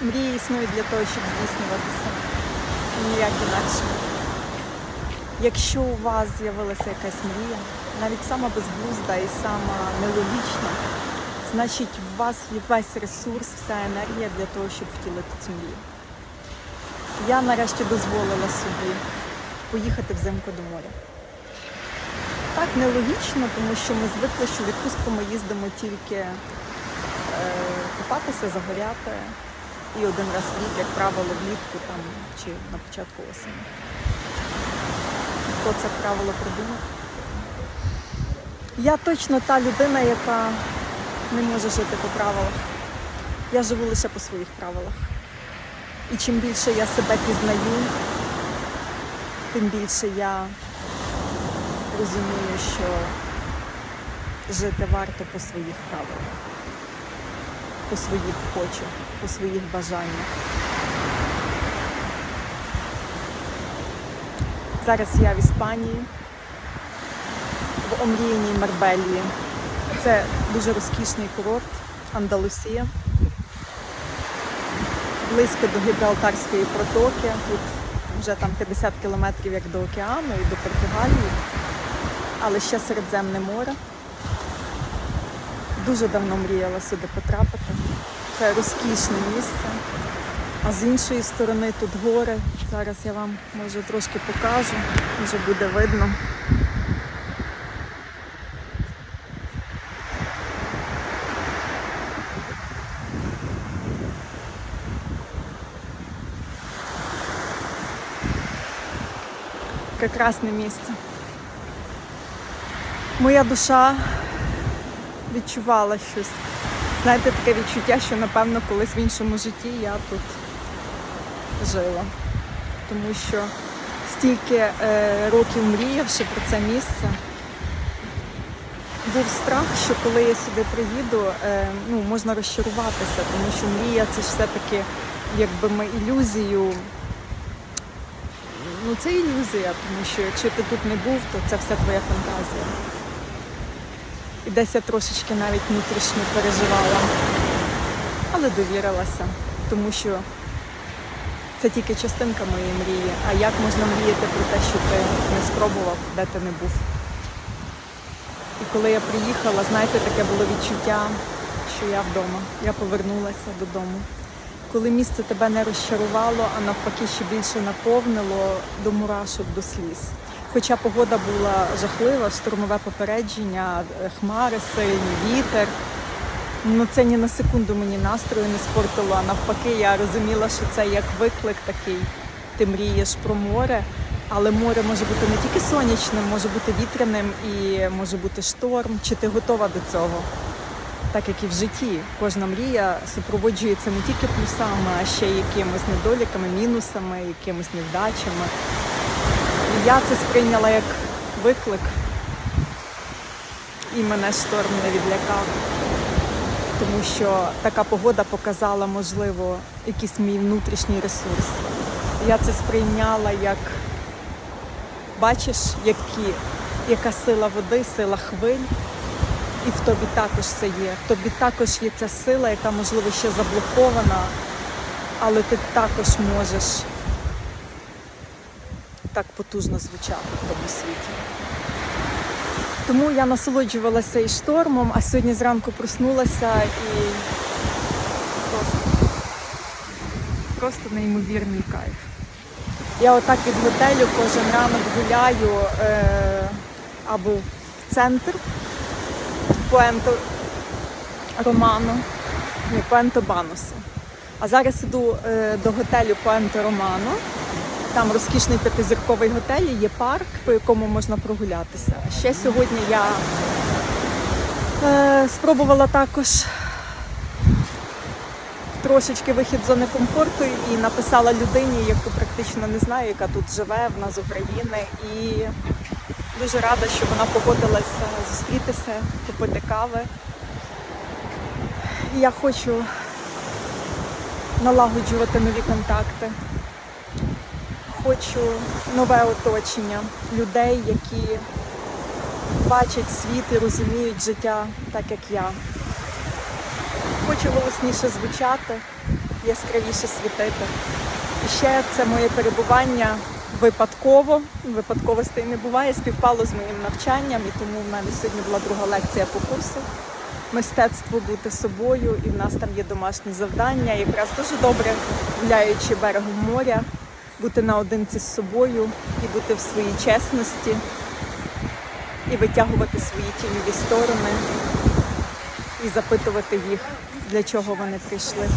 Мрії існують для того, щоб здійснюватися. Ніяк інакше. Якщо у вас з'явилася якась мрія, навіть сама безглузда і сама нелогічна, значить у вас є весь ресурс, вся енергія для того, щоб втілити цю мрію. Я нарешті дозволила собі поїхати взимку до моря. Так нелогічно, тому що ми звикли, що відпустку ми їздимо тільки е, купатися, загоряти і один раз в рік, як правило, влітку там чи на початку осені. Хто це правило придумав? Я точно та людина, яка не може жити по правилах. Я живу лише по своїх правилах. І чим більше я себе пізнаю, тим більше я розумію, що жити варто по своїх правилах, по своїх хочу, по своїх бажаннях. Зараз я в Іспанії, в омріяній Марбелії. Це дуже розкішний курорт Андалусія. Близько до Гібралтарської протоки. Тут вже там 50 кілометрів як до океану і до Португалії, але ще Середземне море. Дуже давно мріяла сюди потрапити. Це розкішне місце. А з іншої сторони тут гори. Зараз я вам може трошки покажу, вже буде видно. Прекрасне місце. Моя душа відчувала щось. Знаєте, таке відчуття, що напевно колись в іншому житті я тут жила. Тому що стільки е, років мріявши про це місце, був страх, що коли я сюди приїду, е, ну, можна розчаруватися, тому що мрія це ж все-таки якби ми ілюзію. Ну це ілюзія, тому що якщо ти тут не був, то це все твоя фантазія. І десь я трошечки навіть внутрішньо переживала, але довірилася, тому що це тільки частинка моєї мрії. А як можна мріяти про те, що ти не спробував, де ти не був? І коли я приїхала, знаєте, таке було відчуття, що я вдома. Я повернулася додому. Коли місце тебе не розчарувало, а навпаки ще більше наповнило до мурашок, до сліз. Хоча погода була жахлива, штурмове попередження, е, хмари сильні, вітер. Ну це ні на секунду мені настрою не спортило, а навпаки, я розуміла, що це як виклик такий. Ти мрієш про море, але море може бути не тільки сонячним, може бути вітряним і може бути шторм. Чи ти готова до цього? Так як і в житті, кожна мрія супроводжується не тільки плюсами, а ще й якимись недоліками, мінусами, якимись невдачами. Я це сприйняла як виклик, і мене шторм не відлякав, тому що така погода показала, можливо, якийсь мій внутрішній ресурс. Я це сприйняла як бачиш, які, яка сила води, сила хвиль. І в тобі також це є. В тобі також є ця сила, яка, можливо, ще заблокована, але ти також можеш так потужно звучати в тому світі. Тому я насолоджувалася і штормом, а сьогодні зранку проснулася і просто, просто неймовірний кайф. Я отак від готелю кожен ранок гуляю е, або в центр. Пуенто Романо, ні, Пуенто Баносу. А зараз іду е, до готелю Пуенто Романо. Там розкішний п'ятизірковий готель, є парк, по якому можна прогулятися. Ще сьогодні я е, спробувала також трошечки вихід з зони комфорту і написала людині, яку практично не знаю, яка тут живе, вона з України. І Дуже рада, що вона погодилася зустрітися, купити кави. Я хочу налагоджувати нові контакти. Хочу нове оточення людей, які бачать світ і розуміють життя так, як я. Хочу голосніше звучати, яскравіше світити. І ще це моє перебування випадково, випадковостей не буває, співпало з моїм навчанням, і тому в мене сьогодні була друга лекція по курсу мистецтво бути собою, і в нас там є домашні завдання. Якраз дуже добре гуляючи берегом моря, бути наодинці з собою і бути в своїй чесності, і витягувати свої тіньові сторони, і запитувати їх, для чого вони прийшли.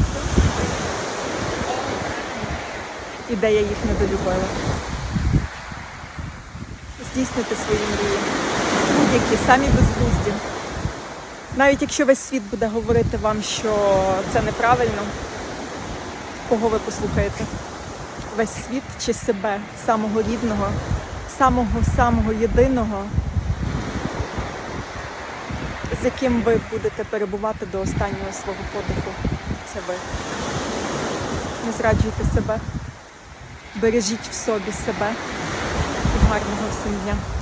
І де я їх недолюбила. Здійснити свої мрії. Будь-які, самі безглузді. Навіть якщо весь світ буде говорити вам, що це неправильно, кого ви послухаєте? Весь світ чи себе, самого рідного, самого самого єдиного, з яким ви будете перебувати до останнього свого подиху. Це ви. Не зраджуйте себе, бережіть в собі себе і гарного всім дня.